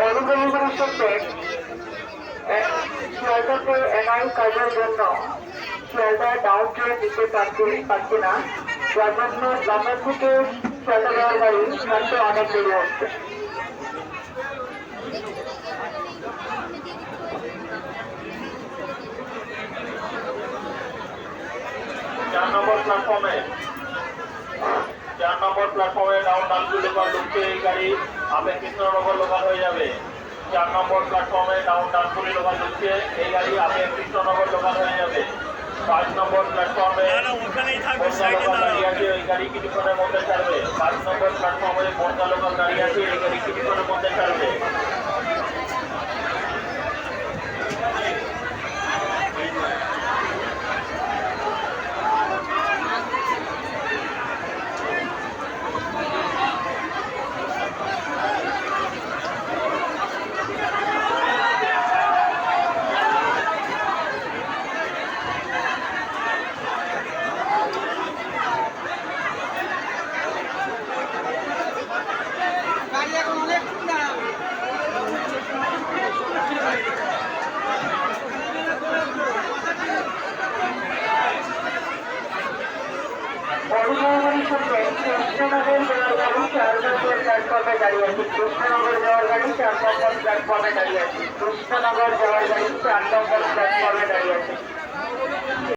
অনুগ্রহণের সূত্রে শিয়ালদাতে এনআই কাজের জন্য শিয়ালদা ডাউন ট্রেন দিতে পারছে পারছে না যার জন্য গ্রামের থেকে শিয়ালদা যাওয়ার গাড়ি ছাড়তে অনেক দেরি হচ্ছে চার নম্বর প্ল্যাটফর্মে চার নম্বর প্ল্যাটফর্মে ডানকুল লোকাল ঢুকছে এই গাড়ি আপে কৃষ্ণনগর লোকাল হয়ে যাবে চার নম্বর প্ল্যাটফর্মে ডাউন ডানকুলি লোকাল ঢুকছে এই গাড়ি আপে কৃষ্ণনগর লোকাল হয়ে যাবে পাঁচ নম্বর প্ল্যাটফর্মে গাড়ি আছে ওই গাড়ি কিছুক্ষণের মধ্যে ছাড়বে। পাঁচ নম্বর প্ল্যাটফর্মে বন্ধা লোকাল দাঁড়িয়ে আছে, এই গাড়ি কিছুক্ষণের মধ্যে ছাড়বে। প্ল্যাটফর্মে দাঁড়িয়ে আছে কৃষ্ণনগর যাওয়ার গাড়ি চার নম্বর প্ল্যাটফর্মে দাঁড়িয়ে আছি কৃষ্ণনগর যাওয়ার গাড়ি চার নম্বর প্ল্যাটফর্মে